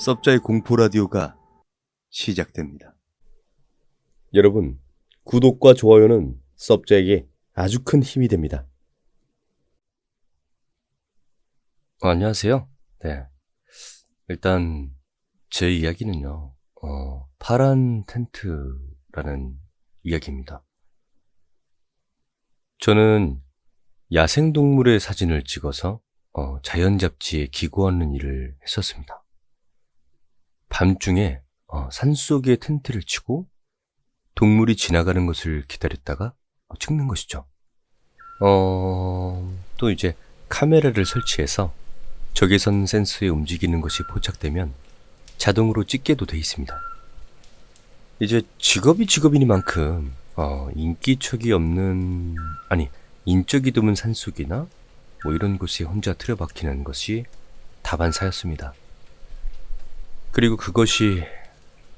섭자의 공포 라디오가 시작됩니다. 여러분, 구독과 좋아요는 섭자에게 아주 큰 힘이 됩니다. 어, 안녕하세요. 네. 일단, 제 이야기는요, 어, 파란 텐트라는 이야기입니다. 저는 야생동물의 사진을 찍어서 어, 자연 잡지에 기고하는 일을 했었습니다. 밤중에 어, 산속에 텐트를 치고 동물이 지나가는 것을 기다렸다가 어, 찍는 것이죠. 어, 또 이제 카메라를 설치해서 적외선 센서에 움직이는 것이 포착되면 자동으로 찍게도 돼 있습니다. 이제 직업이 직업이니만큼 어, 인기척이 없는 아니 인적이 드문 산속이나 뭐 이런 곳에 혼자 틀어박히는 것이 다반사였습니다. 그리고 그것이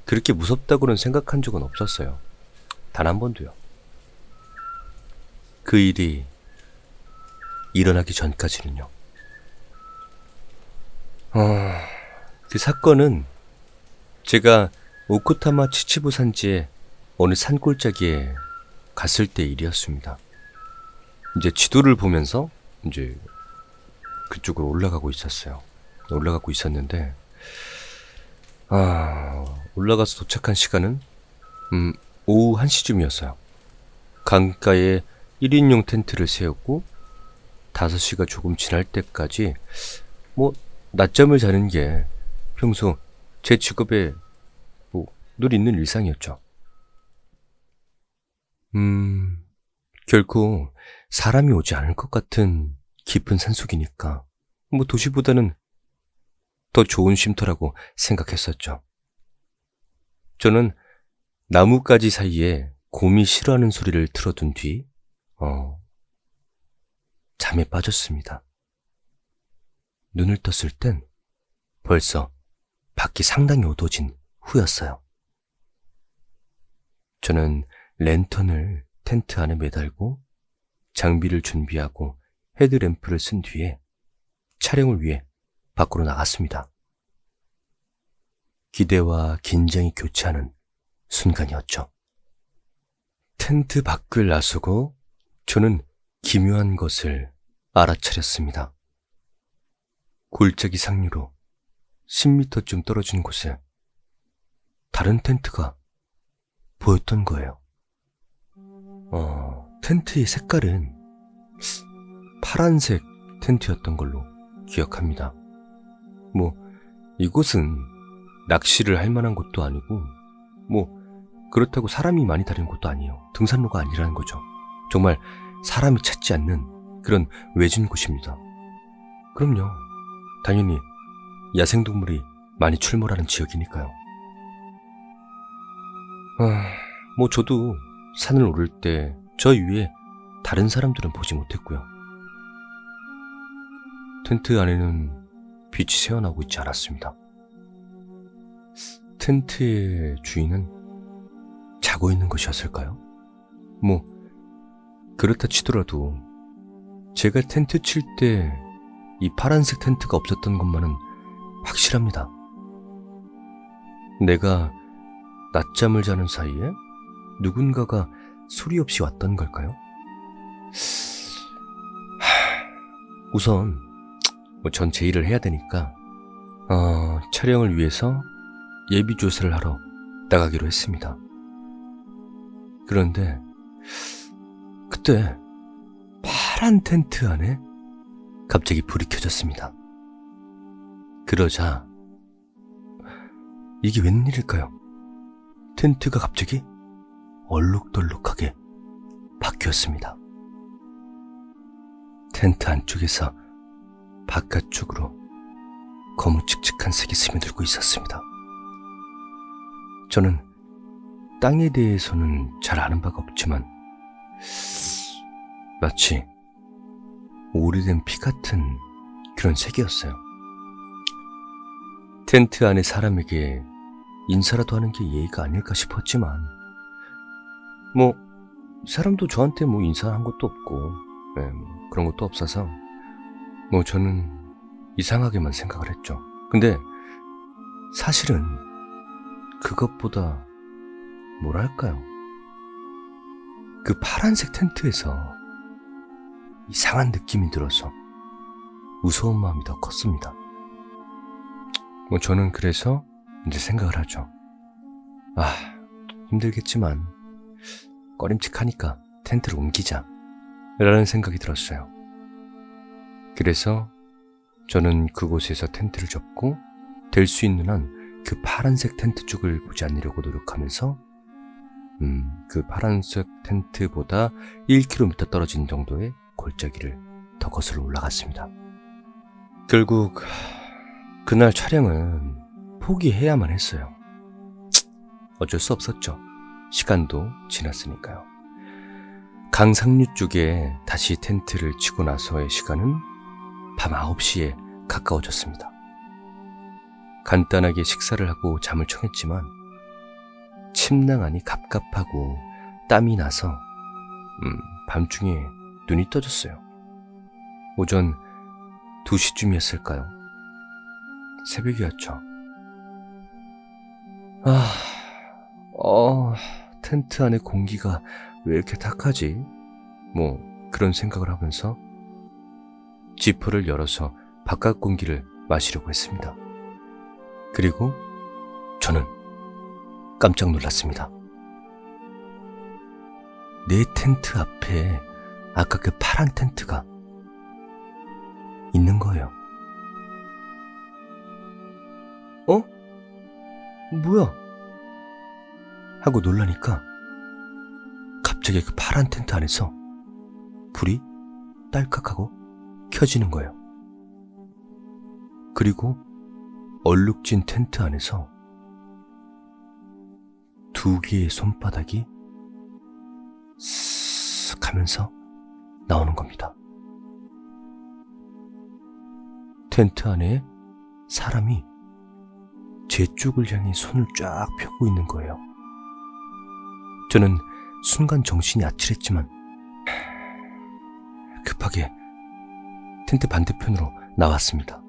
그렇게 무섭다고는 생각한 적은 없었어요. 단 한 번도요. 그 일이 일어나기 전까지는요. 어, 그 사건은 제가 오쿠타마 치치부 산지의 어느 산골짜기에 갔을 때 일이었습니다. 이제 지도를 보면서 이제 그쪽으로 올라가고 있었어요. 올라가고 있었는데, 아, 올라가서 도착한 시간은, 음, 오후 1시쯤이었어요. 강가에 1인용 텐트를 세웠고, 5시가 조금 지날 때까지, 뭐, 낮잠을 자는 게 평소 제 직업에 뭐, 늘 있는 일상이었죠. 음, 결코 사람이 오지 않을 것 같은 깊은 산속이니까, 뭐 도시보다는 더 좋은 쉼터라고 생각했었죠. 저는 나뭇가지 사이에 곰이 싫어하는 소리를 틀어둔 뒤, 어, 잠에 빠졌습니다. 눈을 떴을 땐 벌써 밖이 상당히 어두워진 후였어요. 저는 랜턴을 텐트 안에 매달고 장비를 준비하고 헤드램프를 쓴 뒤에 촬영을 위해 밖으로 나갔습니다. 기대와 긴장이 교차하는 순간이었죠. 텐트 밖을 나서고 저는 기묘한 것을 알아차렸습니다. 골짜기 상류로 10m쯤 떨어진 곳에 다른 텐트가 보였던 거예요. 어, 텐트의 색깔은 파란색 텐트였던 걸로 기억합니다. 뭐, 이곳은 낚시를 할 만한 곳도 아니고, 뭐, 그렇다고 사람이 많이 다니는 곳도 아니에요. 등산로가 아니라는 거죠. 정말 사람이 찾지 않는 그런 외진 곳입니다. 그럼요. 당연히 야생동물이 많이 출몰하는 지역이니까요. 아, 뭐 저도 산을 오를 때 저 위에 다른 사람들은 보지 못했고요. 텐트 안에는 빛이 새어나고 있지 않았습니다. 텐트의 주인은 자고 있는 것이었을까요? 뭐, 그렇다 치더라도 제가 텐트 칠 때 이 파란색 텐트가 없었던 것만은 확실합니다. 내가 낮잠을 자는 사이에 누군가가 소리 없이 왔던 걸까요? 하, 우선 뭐전제 일을 해야 되니까 어, 촬영을 위해서 예비 조사를 하러 나가기로 했습니다. 그런데 그때 파란 텐트 안에 갑자기 불이 켜졌습니다. 그러자 이게 웬일일까요? 텐트가 갑자기 얼룩덜룩하게 바뀌었습니다. 텐트 안쪽에서 바깥쪽으로 거무칙칙한 색이 스며들고 있었습니다. 저는 땅에 대해서는 잘 아는 바가 없지만 마치 오래된 피 같은 그런 색이었어요. 텐트 안에 사람에게 인사라도 하는 게 예의가 아닐까 싶었지만 뭐 사람도 저한테 뭐 인사한 것도 없고 네, 뭐 그런 것도 없어서 뭐 저는 이상하게만 생각을 했죠. 근데 사실은 그것보다 뭐랄까요. 그 파란색 텐트에서 이상한 느낌이 들어서 무서운 마음이 더 컸습니다. 뭐 저는 그래서 이제 생각을 하죠. 아, 힘들겠지만 꺼림칙하니까 텐트를 옮기자. 라는 생각이 들었어요. 그래서 저는 그곳에서 텐트를 접고 될 수 있는 한 그 파란색 텐트 쪽을 보지 않으려고 노력하면서 음, 그 파란색 텐트보다 1km 떨어진 정도의 골짜기를 더 거슬러 올라갔습니다. 결국 그날 촬영은 포기해야만 했어요. 어쩔 수 없었죠. 시간도 지났으니까요. 강상류 쪽에 다시 텐트를 치고 나서의 시간은 밤 9시에 가까워졌습니다. 간단하게 식사를 하고 잠을 청했지만 침낭 안이 갑갑하고 땀이 나서 음, 밤중에 눈이 떠졌어요. 오전 2시쯤이었을까요? 새벽이었죠. 아, 어, 텐트 안의 공기가 왜 이렇게 탁하지? 뭐, 그런 생각을 하면서 지퍼를 열어서 바깥 공기를 마시려고 했습니다. 그리고 저는 깜짝 놀랐습니다. 내 텐트 앞에 아까 그 파란 텐트가 있는 거예요. 어? 뭐야? 하고 놀라니까 갑자기 그 파란 텐트 안에서 불이 딸깍하고 켜지는 거예요. 그리고 얼룩진 텐트 안에서 두 개의 손바닥이 쓱 하면서 나오는 겁니다. 텐트 안에 사람이 제 쪽을 향해 손을 쫙 펴고 있는 거예요. 저는 순간 정신이 아찔했지만 급하게 텐트 반대편으로 나왔습니다.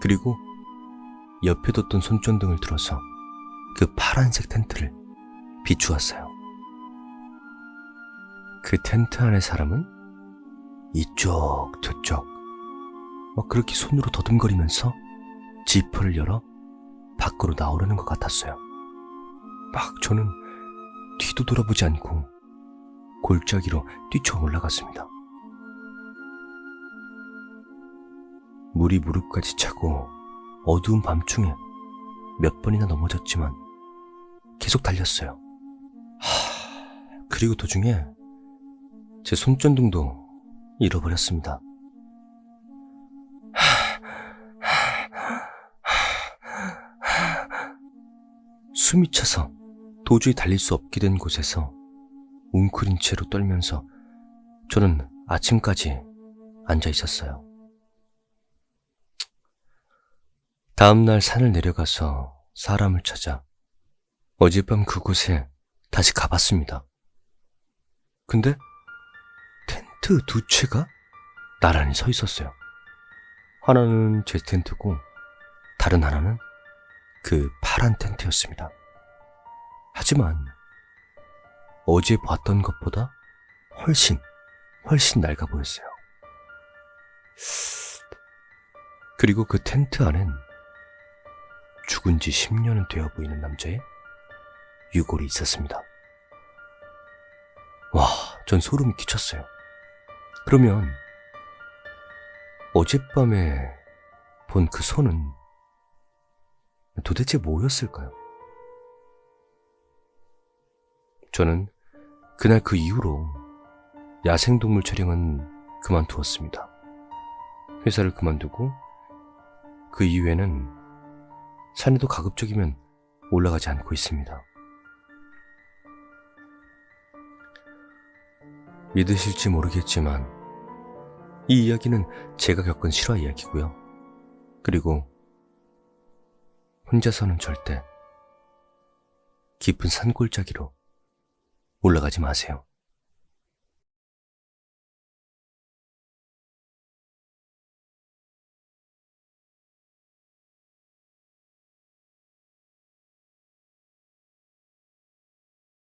그리고 옆에 뒀던 손전등을 들어서 그 파란색 텐트를 비추었어요. 그 텐트 안의 사람은 이쪽 저쪽 막 그렇게 손으로 더듬거리면서 지퍼를 열어 밖으로 나오려는 것 같았어요. 막 저는 뒤도 돌아보지 않고 골짜기로 뛰쳐 올라갔습니다. 물이 무릎까지 차고 어두운 밤중에 몇 번이나 넘어졌지만 계속 달렸어요. 하, 그리고 도중에 제 손전등도 잃어버렸습니다. 숨이 차서 도저히 달릴 수 없게 된 곳에서 웅크린 채로 떨면서 저는 아침까지 앉아 있었어요. 다음날 산을 내려가서 사람을 찾아 어젯밤 그곳에 다시 가봤습니다. 근데 텐트 두 채가 나란히 서 있었어요. 하나는 제 텐트고 다른 하나는 그 파란 텐트였습니다. 하지만 어제 봤던 것보다 훨씬, 훨씬 낡아 보였어요. 그리고 그 텐트 안엔 죽은 지 10년은 되어 보이는 남자의 유골이 있었습니다. 와, 전 소름이 끼쳤어요. 그러면 어젯밤에 본 그 손은 도대체 뭐였을까요? 저는 그날 그 이후로 야생동물 촬영은 그만두었습니다. 회사를 그만두고 그 이후에는 산에도 가급적이면 올라가지 않고 있습니다. 믿으실지 모르겠지만 이 이야기는 제가 겪은 실화 이야기고요. 그리고 혼자서는 절대 깊은 산골짜기로 올라가지 마세요.